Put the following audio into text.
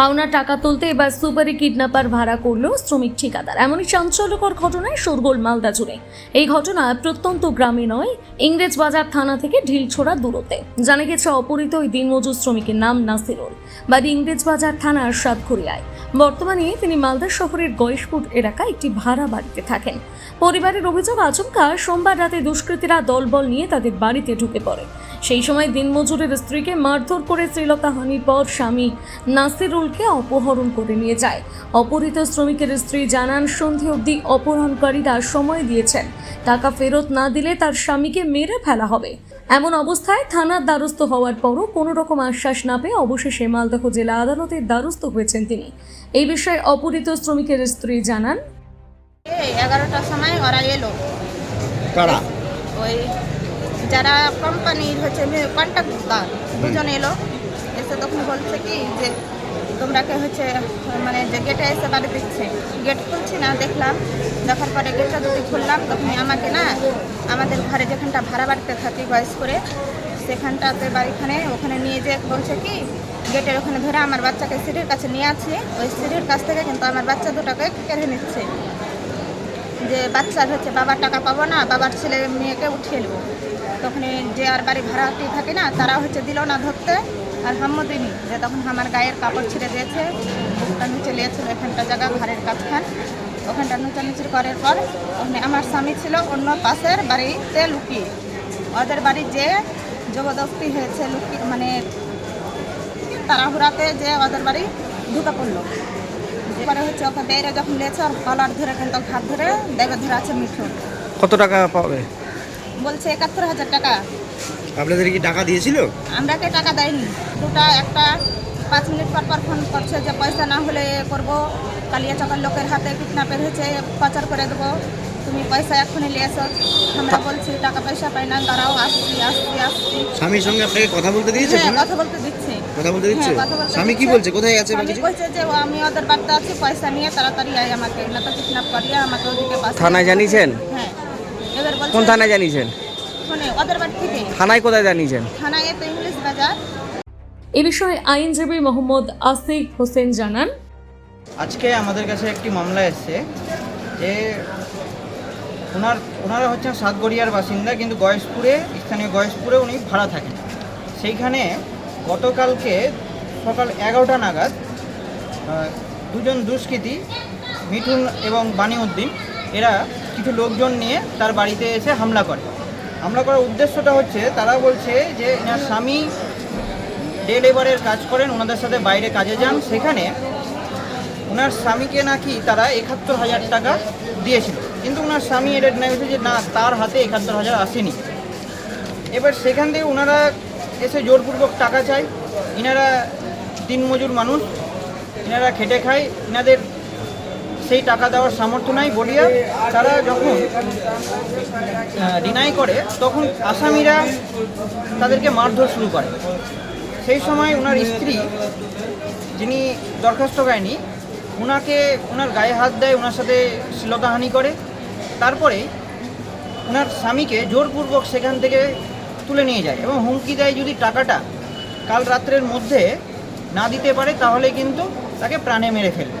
পাওনা টাকা তুলতে এবার সুপারি কিডন্যাপার ভাড়া করল শ্রমিক ঠিকাদার। এমনই চাঞ্চল্যকর ঘটনায় শোরগোল মালদা জুড়ে। এই ঘটনা প্রত্যন্ত গ্রামে নয়, ইংরেজ বাজার থানা থেকে ঢিল ঢিলছোড়া দূরত্বে। জানা গেছে, অপহৃত ওই দিনমজুর শ্রমিকের নাম নাসিরুল। বাড়ি ইংরেজ বাজার থানার সাতঘরিয়ায়। বর্তমানে তিনি মালদা শহরের গয়েশপুর এলাকায় একটি ভাড়া বাড়িতে থাকেন। পরিবারের অভিযোগ, আচমকা সোমবার রাতে দুষ্কৃতীরা দলবল নিয়ে তাদের বাড়িতে ঢুকে পড়ে। সেই সময় দিনমজুরের স্ত্রীকে মারধর করে শ্রীলতাহানির পর স্বামী নাসিরুলকে অপহরণ করে নিয়ে যায়। অপহৃত শ্রমিকের স্ত্রী জানান সন্ধে অবধি অপহরণকারীরা সময় দিয়েছেন। টাকা ফেরত না দিলে তার স্বামীকে মেরে ফেলা হবে। এমন অবস্থায় থানার দ্বারস্থ হওয়ার পরও কোনো রকম আশ্বাস না পেয়ে অবশেষে মালদহ জেলা আদালতের দ্বারস্থ হয়েছেন তিনি। এই বিষয়ে অপহৃত শ্রমিকের স্ত্রী জানান এগারোটার সময় ওরা এলো। কারা? ওই যারা কোম্পানির হচ্ছে কন্ট্রাক্টদার দুজন এলো। এসে তখন বলছে কি যে তোমরাকে হচ্ছে মানে যে গেটে এসে বাড়ি দিচ্ছে। গেট খুলছি না দেখলাম। দেখার পরে গেটটা যদি খুললাম তখন আমাকে না আমাদের ঘরে যেখানটা ভাড়া বাড়িতে থাকি বয়স করে সেখানটাতে বাড়িখানে ওখানে নিয়ে যে বলছে কি গেটের ওখানে ধরে আমার বাচ্চাকে সিঁড়ির কাছে নিয়ে আছে ওই সিঁড়ির কাছ থেকে কিন্তু আমার বাচ্চা দুটাকে কেড়ে নিচ্ছে। যে বাচ্চার হচ্ছে বাবার টাকা পাবো না বাবার ছেলে মেয়েকে উঠিয়ে নেব। তখন যে আর বাড়ি ভাড়াটি থাকে না তারা হচ্ছে দিল না ধরতে। আর হাম্মু দিনি, যে তখন আমার গায়ের কাপড় ছিঁড়ে দিয়েছে। বুকটা নিচে লিয়েছিল এখানটা জায়গা ঘরের কাছখান। ওখানটা নিচানিচির করার পর ওখানে আমার স্বামী ছিল অন্য পাশের বাড়িতে লুকিয়ে ওদের বাড়ি যে জবরদস্তি হয়েছে লুকিয়ে মানে তাড়াহুড়াতে যে ওদের বাড়ি ঢুকে পড়ল। পরে হচ্ছে ওকে বেড়ে যখন লিয়েছে আর কলার ধরে কিন্তু হাত ধরে দেবে ধরে আছে মিঠুন। কত টাকা পাবে? বলছে একাত্তর হাজার টাকা। আপনাদের কি টাকা দিয়েছিল? আমরাকে টাকা দেয়নি। দুটা একটা পাঁচ মিনিট পর পর ফোন করছে যে পয়সা না হলে করব। কালিয়া চাকার লোকের হাতে কিডন্যাপের হয়েছে পাচার করে দেবো। তুমি পয়সা এক্ষুনি নিয়ে এসো। আমরা বলছি টাকা পয়সা পাই না দাঁড়াও আসছি আসছি আসছি। স্বামীর সঙ্গে আপনাকে কথা বলতে দিয়েছে হ্যাঁ কথা বলতে দিচ্ছে। কথা বলতে দিচ্ছে হ্যাঁ, বলতে স্বামী কি দিচ্ছে। বলছে? কোথায় আছে স্বামী বলছে যে আমি ওদের বাড়িতে আছি পয়সা নিয়ে তাড়াতাড়ি আয় আমাকে। না তো কিডন্যাপ করিয়ে আমাকে ওদিকে থানায় জানিয়েছেন? হ্যাঁ। কোন থানায় জানিয়েছেন? থানায় কোথায় জানিয়েছেন? থানায় ইংলিশ বাজার। এ বিষয়ে আইনজীবী মোহাম্মদ আসিক হোসেন জানান। আজকে আমাদের কাছে একটি মামলা এসছে যে ওনার ওনারা হচ্ছেন সাতগড়িয়ার বাসিন্দা কিন্তু গয়েশপুরে স্থানীয় গয়েশপুরে উনি ভাড়া থাকেন। সেইখানে গতকালকে সকাল এগারোটা নাগাদ দুজন দুষ্কৃতী মিঠুন এবং বানিউদ্দিন এরা কিছু লোকজন নিয়ে তার বাড়িতে এসে হামলা করে। হামলা করার উদ্দেশ্যটা হচ্ছে, তারা বলছে যে এনার স্বামী ডে লেবারের কাজ করেন, ওনাদের সাথে বাইরে কাজে যান। সেখানে ওনার স্বামীকে নাকি তারা একাত্তর হাজার টাকা দিয়েছিল। কিন্তু ওনার স্বামী এটা ডিনাই করেছে যে না, তার হাতে একাত্তর হাজার আসেনি। এবার সেখান থেকে ওনারা এসে জোরপূর্বক টাকা চায়। ইনারা দিনমজুর মানুষ ইনারা খেটে খায়। ইনাদের সেই টাকা দেওয়ার সামর্থ্য নাই বলিয়া তারা যখন ডিনাই করে, তখন আসামিরা তাদেরকে মারধর শুরু করে। সেই সময় ওনার স্ত্রী, যিনি দরখাস্ত দরখাস্তকারিনী ওনাকে ওনার গায়ে হাত দেয় ওনার সাথে শ্লীলতাহানি করে। তারপরে ওনার স্বামীকে জোরপূর্বক সেখান থেকে তুলে নিয়ে যায় এবং হুমকি দেয় যদি টাকাটা কাল রাত্রের মধ্যে না দিতে পারে, তাহলে কিন্তু তাকে প্রাণে মেরে ফেলবে।